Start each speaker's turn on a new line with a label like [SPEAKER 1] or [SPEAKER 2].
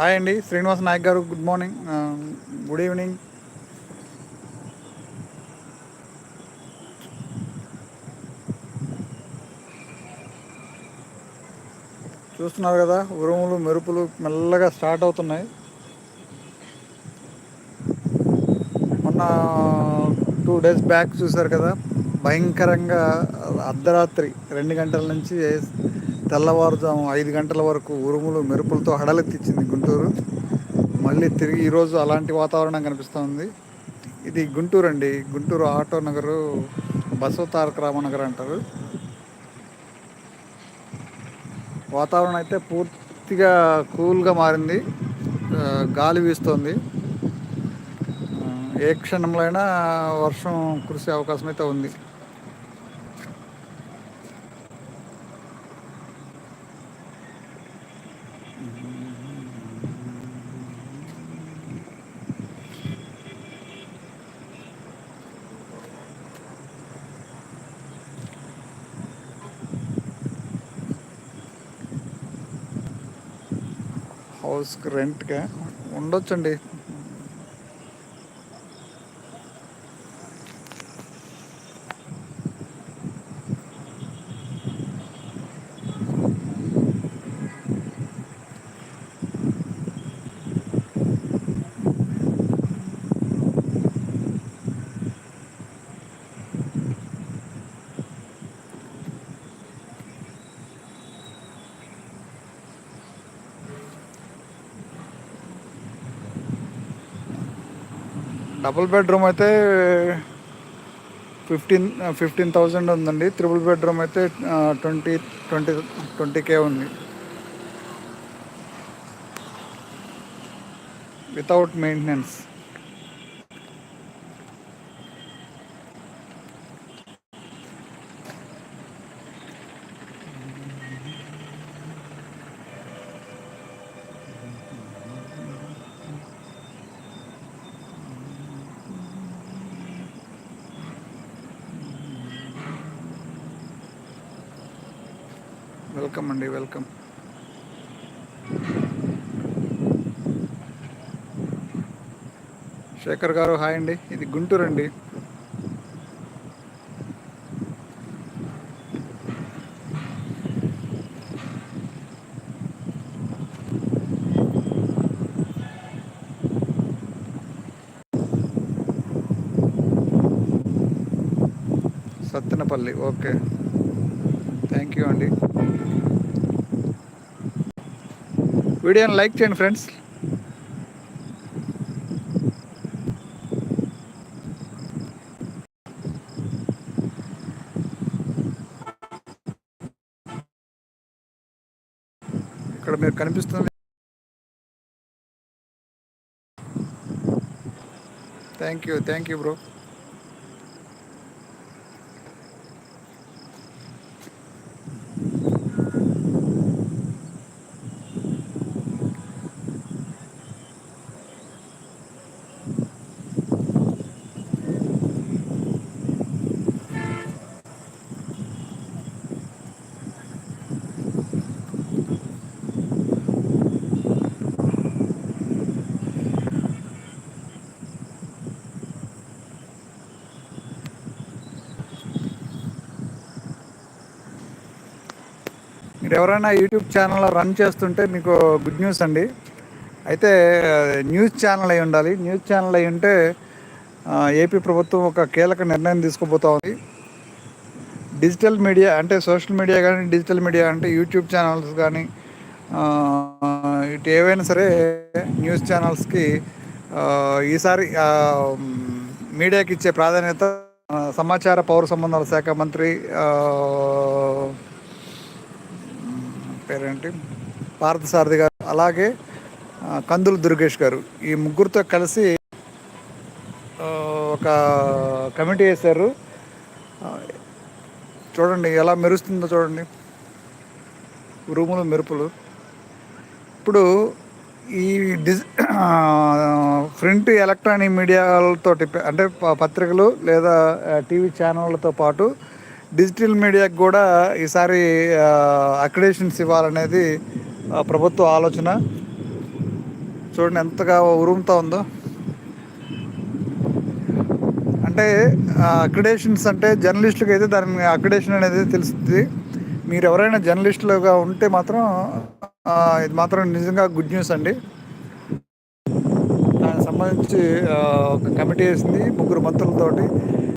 [SPEAKER 1] Hi అండి శ్రీనివాస నాయక్ గారు good morning. Good evening. చూస్తున్నారు కదా ఉరుములు మెరుపులు మెల్లగా స్టార్ట్ అవుతున్నాయి. మొన్న టూ డేస్ బ్యాక్ చూసారు కదా భయంకరంగా అర్ధరాత్రి రెండు గంటల నుంచి తెల్లవారుజాము ఐదు గంటల వరకు ఉరుములు మెరుపులతో హడలెత్తిచ్చింది గుంటూరు. మళ్ళీ తిరిగి ఈరోజు అలాంటి వాతావరణం కనిపిస్తుంది. ఇది గుంటూరు అండి. గుంటూరు ఆటో నగరు బసవ తారక రామనగర్ అంటారు. వాతావరణం అయితే పూర్తిగా కూల్గా మారింది. గాలి వీస్తోంది. ఏ క్షణంలో అయినా వర్షం కురిసే అవకాశం అయితే ఉంది. హౌస్కి రెంట్గా ఉండొచ్చండి. డబుల్ బెడ్రూమ్ అయితే ఫిఫ్టీన్ ఫిఫ్టీన్ థౌజండ్ ఉందండి. త్రిబుల్ బెడ్రూమ్ అయితే ట్వంటీ ట్వంటీ ట్వంటీ కే ఉంది. వితౌట్ మెయింటెనెన్స్ వెల్కమ్ అండి వెల్కమ్. శేఖర్ గారు హాయ్ అండి. ఇది గుంటూరు అండి. సత్తెనపల్లి ఓకే. థ్యాంక్ యూ అండి. వీడియోని లైక్ చేయండి ఫ్రెండ్స్. ఇక్కడ మీరు కనిపిస్తుంది thank you thank you bro మీరు ఎవరైనా యూట్యూబ్ ఛానల్ రన్ చేస్తుంటే మీకు గుడ్ న్యూస్ అండి. అయితే న్యూస్ ఛానల్ అయి ఉండాలి. న్యూస్ ఛానల్ అయి ఉంటే ఏపీ ప్రభుత్వం ఒక కీలక నిర్ణయం తీసుకోబోతా ఉంది. డిజిటల్ మీడియా అంటే సోషల్ మీడియా కానీ డిజిటల్ మీడియా అంటే యూట్యూబ్ ఛానల్స్ కానీ ఇటు ఏవైనా సరే న్యూస్ ఛానల్స్కి ఈసారి మీడియాకి ఇచ్చే ప్రాధాన్యత సమాచార పౌర సంబంధాల శాఖ మంత్రి పేరేంటి? పార్థసారథి గారు. అలాగే కందులు దుర్గేష్ గారు. ఈ ముగ్గురితో కలిసి ఒక కమిటీ వేశారు. చూడండి ఎలా మెరుస్తుందో చూడండి. రూములు మెరుపులు. ఇప్పుడు ఈ డిజ్ ప్రింట్ ఎలక్ట్రానిక్ మీడియాలతో అంటే పత్రికలు లేదా టీవీ ఛానళ్ళతో పాటు డిజిటల్ మీడియాకి కూడా ఈసారి అక్రిడేషన్స్ ఇవ్వాలనేది ప్రభుత్వ ఆలోచన. చూడండి ఎంతగా ఉరుముతా ఉందో. అంటే అక్రిడేషన్స్ అంటే జర్నలిస్టులకు అయితే దాని అక్రిడేషన్ అనేది తెలుస్తుంది. మీరు ఎవరైనా జర్నలిస్టులుగా ఉంటే మాత్రం ఇది మాత్రం నిజంగా గుడ్ న్యూస్ అండి. దానికి సంబంధించి ఒక కమిటీ వేసింది ముగ్గురు మంత్రులతోటి.